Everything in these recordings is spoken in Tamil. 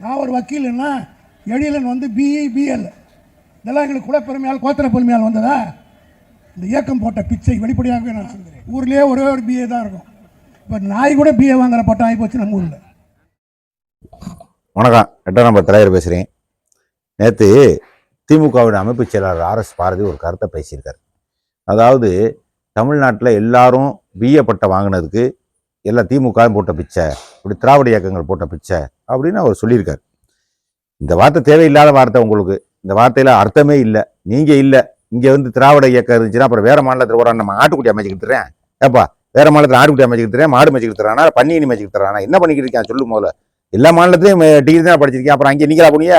நான் ஒரு வக்கீல்னா எழிலன் வந்து பிஇ பிஎல் இதெல்லாம் எங்களுக்கு கூட பெருமையால் கோத்திர பெருமையால் வந்ததா? இந்த இயக்கம் போட்ட பிச்சை வெளிப்படையாக நான் சொல்கிறேன் ஊர்லேயே ஒரே ஒரு பிஏ தான் இருக்கும். இப்போ நாய் கூட பிஏ வாங்குற பட்டம் ஆகி போச்சு நம்ம ஊரில். வணக்கம். எட்டாம் நம்பர் தலைவர் பேசுகிறேன் நேற்று திமுகவின் அமைப்பு செயலாளர் ஆர்எஸ் பாரதி ஒரு கருத்தை பேசியிருக்கார். அதாவது தமிழ்நாட்டில் எல்லாரும் பிஏ பட்டம் வாங்கினதுக்கு எல்லாம் திமுக போட்ட பிச்சை. இப்படி திராவிட இயக்கங்கள் போட்ட பிச்சை அப்படின்னு அவர் சொல்லியிருக்கார். இந்த வார்த்தை தேவையில்லாத வார்த்தை உங்களுக்கு. இந்த வார்த்தையில் அர்த்தமே இல்லை. நீங்கள் இல்லை. இங்கே வந்து திராவிட இயக்கம் இருந்துச்சுன்னா அப்புறம் வேறு மாநிலத்தில் ஒரு நம்ம ஆட்டுக்குட்டி அமைச்சிக்கிட்டுறேன் ஏப்பா வேறு மாநிலத்தில் ஆட்டுக்குட்டி அமைச்சுக்கிட்டு மாடு அமைச்சுக்கிட்டு தரானா பன்னி என்ன பண்ணிக்கிட்டு இருக்கேன் சொல்லு முதல்ல. எல்லா மாநிலத்திலையும் டிகிரி தான் படிச்சிருக்கேன் அப்புறம் அங்கே நீங்களா போனிய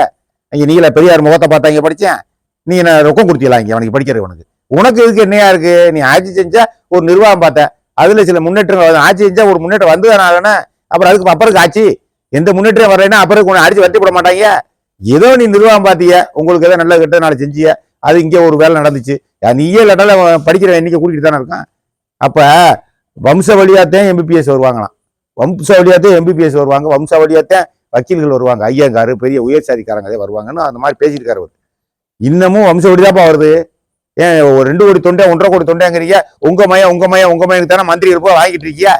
அங்கே நீங்களா பெரியார் முகத்தை பார்த்தா இங்கே படித்தேன் நீ என்ன ரொக்கம் கொடுத்தீங்களா இங்கே? அவனுக்கு படிக்கிற உனக்கு. உனக்கு இதுக்கு என்னையா இருக்குது நீ ஆட்சி செஞ்சால் ஒரு நிர்வாகம் பார்த்த அதுல சில முன்னேற்றங்கள் ஆட்சி செஞ்சால் ஒரு முன்னேற்றம் வந்து அப்புறம் அதுக்கு அப்புறம் காட்சி எந்த முன்னேற்றம் வரலைன்னா அப்புறம் உன்னை அடிச்சு வட்டி போட மாட்டாங்க. ஏதோ நீ நிர்வாகம் பார்த்திய உங்களுக்கு ஏதோ நல்ல கெட்ட நாளை செஞ்சிய. அது இங்கே ஒரு வேலை நடந்துச்சு. நீயே இல்லாட்டால படிக்கிற எண்ணிக்கை கூட்டிகிட்டு தானே இருக்கான்? அப்போ வம்ச வழியாத்தான் எம்பிபிஎஸ் வருவாங்களாம். வம்ச வழியாத்தான் எம்பிபிஎஸ் வருவாங்க. வம்ச வழியாத்தான் வக்கீல்கள் வருவாங்க. ஐயங்காரு பெரிய உயர்சாதிக்காரங்க வருவாங்கன்னு அந்த மாதிரி பேசியிருக்காரு அவர். இன்னமும் வம்ச வழிதாப்பா வருது. ஏன் ஒரு ரெண்டு கோடி தொண்டை ஒன்றரை கோடி தொண்டைங்கிறீங்க. உங்க மயம் உங்க மயம் உங்க மயனுக்கு தானே மந்திரி இருப்போ வாங்கிட்டு இருக்கியா?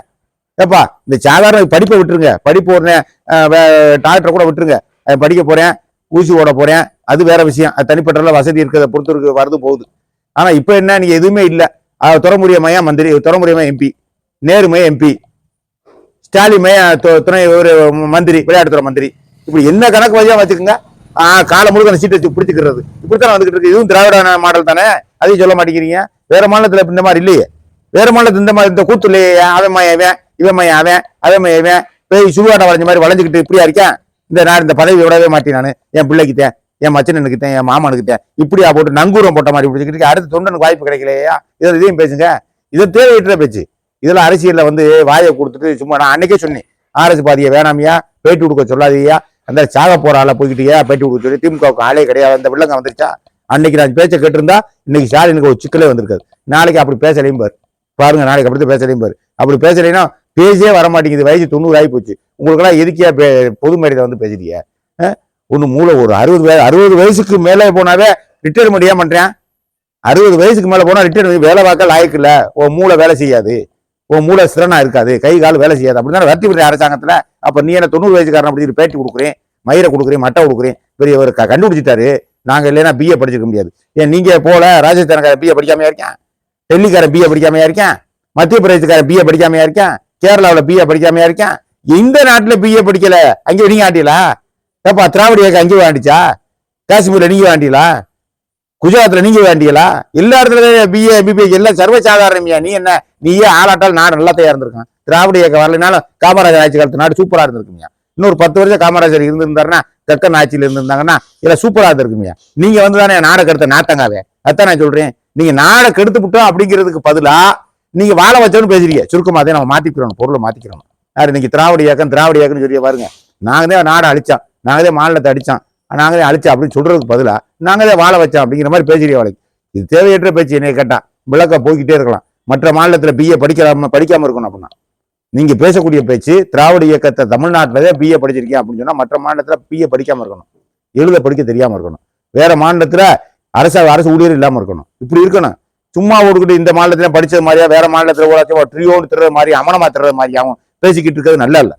ஏப்பா இந்த சாதாரண படிப்பை விட்டுருங்க. படிப்பு உடனே டாக்டரை கூட விட்டுருங்க. படிக்க போகிறேன் ஊசி ஓட போகிறேன் அது வேற விஷயம். அது தனிப்பட்ட வசதி இருக்கிறத பொறுத்து இருக்கு போகுது. ஆனால் இப்போ என்ன நீங்கள் எதுவுமே இல்லை. அஹ் மந்திரி துறைமுறைய எம்பி நேரு எம்பி ஸ்டாலின் து- துணை ஒரு மந்திரி விளையாட்டுத்துறை மந்திரி. இப்படி என்ன கணக்கு வழியாக வச்சுக்கோங்க. காலம் முழுக்க அந்த சீட்டை வச்சு பிடிச்சிக்கிறது. இப்படித்தான் வந்துகிட்டு இருக்கு. இதுவும் திராவிட மாடல் தானே? அதையும் சொல்ல மாட்டேங்கிறீங்க. வேற மாநிலத்தில் இந்த மாதிரி இல்லையே. வேற மாநிலத்தில் இந்த மாதிரி இந்த கூத்து இல்லையே. அவன். மையம் இவன் இவன் மையம் அவன் அவன் மையம் இவன். போய் சுடுகாட்டை வளைஞ்ச மாதிரி வளைஞ்சுக்கிட்டு இப்படியா இருக்கேன் இந்த நான் இந்த பதவி விடவே மாட்டேன் நான். என் பிள்ளைக்கிட்டேன் என் மச்சனனுக்கிட்டேன் என் மாமனுக்கிட்டேன் இப்படியா போட்டு நங்கூரம் போட்ட மாதிரி பிடிச்சிக்கிட்டு அடுத்த அடுத்து தொண்டனுக்கு வாய்ப்பு கிடைக்கலையா? இதில் இதையும் பேசுங்க. இதை தேவையற்ற பேச்சு. இதில் அரசியலில் வந்து வாயை கொடுத்துட்டு சும்மா நான் அன்னைக்கே சொன்னேன். ஆர்எஸ் பாதியை வேணாமியா? பேட்டி கொடுக்க சொல்லாதீயா அந்த சாக போற ஆளை போய்கிட்டியா? பேட்டி கொடுக்க சொல்லி திமுகவுக்கு ஆளே கிடையாது. அந்த வில்லங்க வந்துருச்சா? அன்னைக்கு நான் பேச்சை கேட்டிருந்தா இன்னைக்கு ஸ்டாலினுக்கு ஒரு சிக்கலே வந்திருக்காது. நாளைக்கு அப்படி பேசலையும் பாரு. பாருங்க நாளைக்கு அப்படி பேசலையும் பாரு. அப்படி பேசலைன்னா பேசியே வர மாட்டேங்குது வயசு தொண்ணூறு ஆகி போச்சு. உங்களுக்கெல்லாம் எதுக்கியா பே- பொது மேடையில் வந்து பேசுறீங்க ஒன்று மூளை ஒரு அறுபது வயசு அறுபது வயசுக்கு மேலே போனாவே ரிட்டையர்மெண்ட் ஏன் பண்ணுறேன் அறுபது வயசுக்கு மேலே போனால் ரிட்டையர்மெண்ட் வேலை பார்க்க லாய்க்கு இல்லை. உன் மூளை வேலை செய்யாது. உன் மூளை சிறனா இருக்காது. கை கால் வேலை செய்யாது. அப்படின்னு வரட்டி விடுற அரசாங்கத்தில்? அப்போ நீ என்ன தொண்ணூறு வயசுக்காரன் அப்படி பேட்டி கொடுக்குறேன் மயிரை கொடுக்குறேன் மட்டை கொடுக்குறேன். பெரிய ஒரு க- கண்டுபிடிச்சிட்டாரு. நாங்கள் இல்லைன்னா பிஏ படிச்சிருக்க முடியாது. ஏன் நீங்கள் போல ராஜஸ்தானக்காரன் பிஏ படிக்காமையா இருக்கேன்? டெல்லிக்காரன் பிஏ படிக்காமையா இருக்கேன்? மத்திய பிரதேசக்காரன் பிஏ படிக்காமையா இருக்கேன்? கேரளாவில் பிஏ படிக்காமையா இருக்கேன்? இந்த நாட்டில் பிஏ படிக்கல. அங்கே நீங்க ஆண்டிலா ஏப்பா திராவிட இயக்கம் அங்கே வேண்டிச்சா காஷ்மீர்ல நீங்க வேண்டியலா குஜராத்தில் நீங்க வேண்டியலா எல்லா இடத்துல பிஏ பிபிஎஸ் எல்லாம் சர்வசாதாரணமியா நீ என்ன? நீயே ஆளாட்டால் நாடு நல்லா தயார் இருந்திருக்கான் திராவிட இயக்கம் வரலனாலும் காமராஜர் ஆட்சி காலத்து நாடு சூப்பராக இருந்திருக்குமியா. இன்னொரு பத்து வருஷம் காமராஜர் இருந்திருந்தாருன்னா தெற்கன் ஆட்சியில் இருந்திருந்தாங்கன்னா இல்ல சூப்பராக இருந்திருக்குமியா. நீங்க வந்து தானே நாடை கெடுத்த நாத்தங்காவே? அதான் நான் சொல்றேன். நீங்க நாடை கெடுத்து விட்டோம் அப்படிங்கிறதுக்கு பதிலாக நீங்க வாழ வச்சோன்னு பேசுறீங்க. சுருக்கமா அதே நம்ம மாத்திக்கிறோம் பொருளை மாத்திக்கிறோம். இன்னைக்கு திராவிட இயக்கம் திராவிட இயக்கம்னு சொல்லி பாருங்க. நாங்களே நாடை அழிச்சோம் நாங்களே மாநிலத்தை அடிச்சோம் நாங்களே அழிச்சோம் அப்படின்னு சொல்றதுக்கு பதிலாக நாங்களே வாழ வச்சோம் அப்படிங்கிற மாதிரி பேசுறீங்க அவளுக்கு. இது தேவையற்ற பேச்சு என்னை கேட்டா. விளக்க போய்கிட்டே இருக்கலாம். மற்ற மாநிலத்தில் பிஏ படிக்கலாம படிக்காம இருக்கணும் அப்படின்னா. நீங்க பேசக்கூடிய பேச்சு திராவிட இயக்கத்தை தமிழ்நாட்டிலே தான் பிஏ படிச்சிருக்கீங்க அப்படின்னு சொன்னா மற்ற மாநிலத்தில் பிஏ படிக்காம இருக்கணும். எழுத படிக்க தெரியாம இருக்கணும். வேற மாநிலத்தில் அரசு அரசு ஊழியர் இல்லாம இருக்கணும். இப்படி இருக்கணும். சும்மா ஓடுக்கிட்டு இந்த மாநிலத்துல படிச்சது மாதிரியா வேற மாநிலத்துல ஓடாச்சும் ட்ரியோன்னு திருற மாதிரி அமனமா திருறது அவன் பேசிக்கிட்டு இருக்கிறது நல்லா இல்லை.